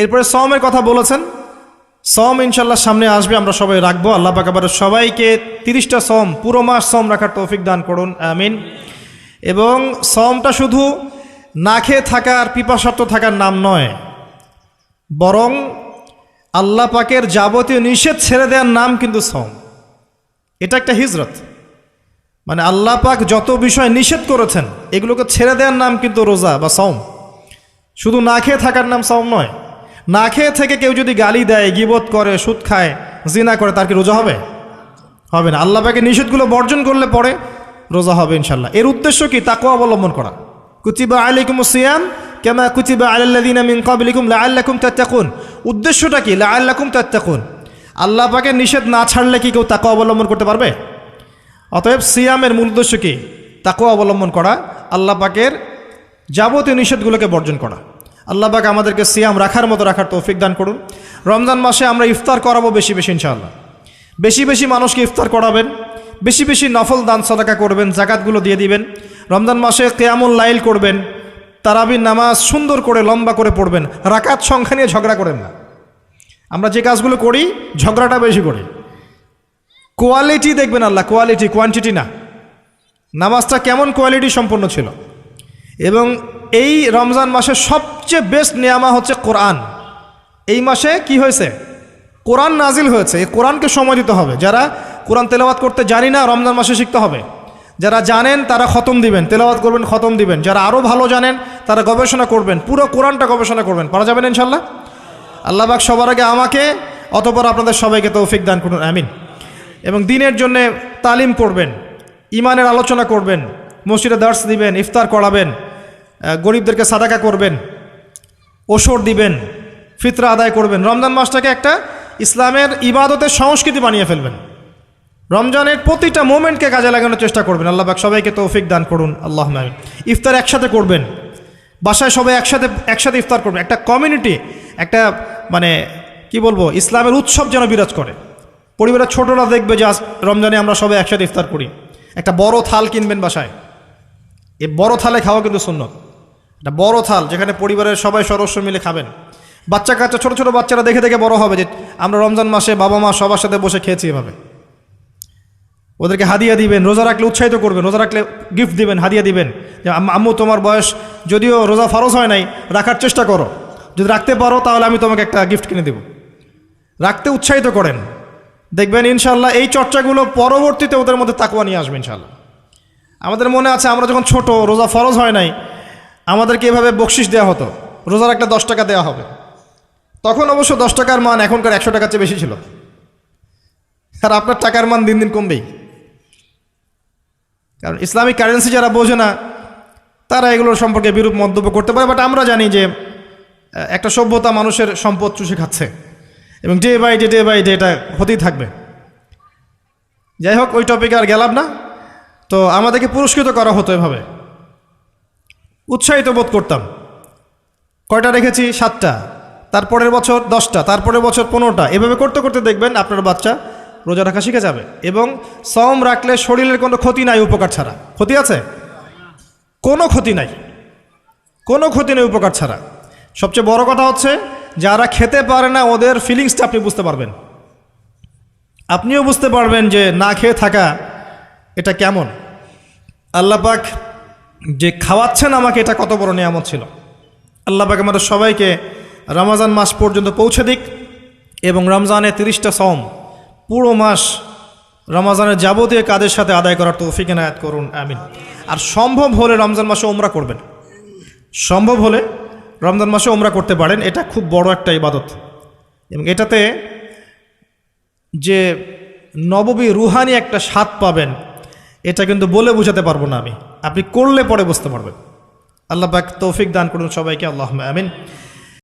এরপরে সমের কথা বলেছেন। সম ইনশাল্লাহ সামনে আসবে, আমরা সবাই রাখব। আল্লাহ পাক আবার সবাইকে তিরিশটা সম পুরো মাস সম রাখার তৌফিক দান করুন, আমিন। এবং সমটা শুধু না খেয়ে থাকার, পিপাসার্থ থাকার নাম নয়, বরং আল্লাহ পাকের যাবতীয় নিষেধ ছেড়ে দেওয়ার নাম কিন্তু সম এটা একটা হিজরত। মানে আল্লাহ পাক যত বিষয় নিষেধ করেছেন, এগুলোকে ছেড়ে দেওয়ার নাম কিন্তু রোজা বা সম শুধু না খেয়ে থাকার নাম সম নয় না খেয়ে থেকে কেউ যদি গালি দেয়, গিবত করে, সুদ খায়, জিনা করে, তার কি রোজা হবে? হবে না। আল্লাহ পাকে নিষেধগুলো বর্জন করলে পরে রোজা হবে ইনশাল্লাহ এর উদ্দেশ্য কি? তাকে অবলম্বন করা। কুতিবা আলাইকুম সিয়াম কেমা কুতিবা আলাল্লাযিনা মিন লাআল্লাকুম তাত্তাকুন। উদ্দেশ্যটা কি? লাআল্লাকুম তাত্তাকুন। আল্লাহ পাকের নিষেধ না ছাড়লে কি কেউ তাকে অবলম্বন করতে পারবে? অতএব সিয়ামের মূল উদ্দেশ্য কি? তাকেও অবলম্বন করা, আল্লাহ পাকের যাবতীয় নিষেধগুলোকে বর্জন করা। আল্লাহ পাক আমাদেরকে সিয়াম রাখার মতো রাখার তৌফিক দান করুন। রমজান মাসে আমরা ইফতার করাবো বেশি বেশি ইনশাআল্লাহ। বেশি বেশি মানুষকে ইফতার করাবেন, বেশি বেশি নফল দান সদাকা করবেন, জাকাতগুলো দিয়ে দিবেন। রমজান মাসে কেয়ামুল লাইল করবেন, তারাবির নামাজ সুন্দর করে লম্বা করে পড়বেন, রাকাত সংখ্যা নিয়ে ঝগড়া করেন না। আমরা যে কাজগুলো করি, ঝগড়াটা বেশি করি। কোয়ালিটি দেখবেন আল্লাহ, কোয়ালিটি, কোয়ান্টিটি না। নামাজটা কেমন কোয়ালিটি সম্পন্ন ছিল। এবং এই রমজান মাসে সবচেয়ে বেস্ট নিয়ামা হচ্ছে কোরআন। এই মাসে কি হয়েছে? কোরআন নাজিল হয়েছে। এই কোরআনকে সময় দিতে হবে। যারা কোরআন তেলাওয়াত করতে জানি না, রমজান মাসে শিখতে হবে। যারা জানেন, তারা খতম দিবেন। তেলাওয়াত করবেন, খতম দিবেন। যারা আরও ভালো জানেন, তারা গবেষণা করবেন। পুরো কোরআনটা গবেষণা করবেন। পারা যাবেন ইনশাল্লাহ? আল্লাহবাক সবার আগে আমাকে, অতপর আপনাদের সবাইকে তৌফিক দান করুন। আমিন। এবং দিনের জন্যে তালিম করবেন ইমানের আলোচনা করবেন, মসজিদে দার্স দিবেন, ইফতার করাবেন গরিবদেরকে সাদাকা করবেন ওষর দিবেন, ফিতরা আদায় করবেন। রমজান মাসটাকে একটা ইসলামের ইবাদতের সংস্কৃতি বানিয়ে ফেলবেন। রমজানের প্রতিটা মোমেন্টকে কাজে লাগানোর চেষ্টা করবেন। আল্লাহ পাক সবাইকে তৌফিক দান করুন। আল্লাহ আমিন। ইফতার একসাথে করবেন। বাসায় সবাই একসাথে একসাথে ইফতার করবেন। একটা কমিউনিটি, একটা মানে কি বলব, ইসলামের উৎসব যেন বিরাজ করে। পরিবারের ছোটরা দেখবে যে রমজানে আমরা সবাই একসাথে ইফতার করি। একটা বড় থাল কিনবেন বাসায়। এ বড় থালে খাওয়া কিন্তু সুন্নত। একটা বড় থাল, যেখানে পরিবারের সবাই সদস্য মিলে খাবেন। বাচ্চা কাচ্চা, ছোট ছোট বাচ্চারা দেখে দেখে বড় হবে যে আমরা রমজান মাসে বাবা মা সবার সাথে বসে খেয়েছি এভাবে। ওদেরকে হাদিয়া দিবেন, রোজা রাখলে উৎসাহিত করবেন, রোজা রাখলে গিফট দিবেন, হাদিয়া দিবেন। যে আম্মা- তোমার বয়স যদিও রোজা ফরজ হয় নাই, রাখার চেষ্টা করো। যদি রাখতে পারো তাহলে আমি তোমাকে একটা গিফট কিনে দেব। রাখতে উৎসাহিত করেন। দেখবেন ইনশাল্লাহ এই চর্চাগুলো পরবর্তীতে ওদের মধ্যে তাকুয়া নিয়ে আসবে ইনশাল্লাহ আমাদের মনে আছে আমরা যখন ছোট, রোজা ফরজ হয় নাই আমাদেরকে এভাবে বকশিস দেওয়া হতো। রোজার একটা দশ টাকা দেওয়া হবে। তখন অবশ্য দশ টাকার মান এখনকার একশো টাকার চেয়ে বেশি ছিল। আর আপনার টাকার মান দিন দিন কমবেই। কারণ ইসলামিক কারেন্সি যারা বোঝে না, তারা এগুলোর সম্পর্কে বিরূপ মন্তব্য করতে পারে। বাট আমরা জানি যে একটা সভ্যতা মানুষের সম্পদ চুষে খাচ্ছে। এবং day by day day by day এটা হতেই থাকবে। যাই হোক, ওই টপিকে আর গেলাম না। তো আমাদেরকে পুরস্কৃত করা হতো এভাবে। উৎসাহিত বোধ করতাম। কয়টা রেখেছি? সাতটা। তারপরের বছর দশটা তারপরের বছর পনেরোটা। এভাবে করতে করতে দেখবেন আপনার বাচ্চা রোজা রাখা শিখে যাবে এবং সম রাখলে শরীরের কোনো ক্ষতি নাই উপকার ছাড়া। ক্ষতি আছে? কোনো ক্ষতি নাই। কোনো ক্ষতি নেই উপকার ছাড়া। সবচেয়ে বড় কথা হচ্ছে, যারা খেতে পারে না, ওদের ফিলিংসটা আপনি বুঝতে পারবেন। আপনিও বুঝতে পারবেন যে না খেয়ে থাকা এটা কেমন। আল্লাহ পাক যে খাওয়াচ্ছেন আমাকে, এটা কত বড় নিয়ামত ছিল। আল্লাহ পাক আমাদের সবাইকে রমাজান মাস পর্যন্ত পৌঁছে দিক এবং রমজানে তিরিশটা সম পুরো মাস রমাজানের যাবতীয় কাজের সাথে আদায় করার তৌফিক এনায়াত করুন, আমিন। আর সম্ভব হলে রমজান মাসে ওমরা করবেন। সম্ভব হলে রমজান মাসে ওমরা করতে পারেন, এটা খুব বড় একটা ইবাদত। এবং এটাতে যে নববী রুহানি একটা স্বাদ পাবেন, এটা কিন্তু বলে বোঝাতে পারব না আমি। আপনি করলে পরে বুঝতে পারবেন। আল্লাহ তৌফিক দান করুন সবাইকে আল্লাহ আমিন।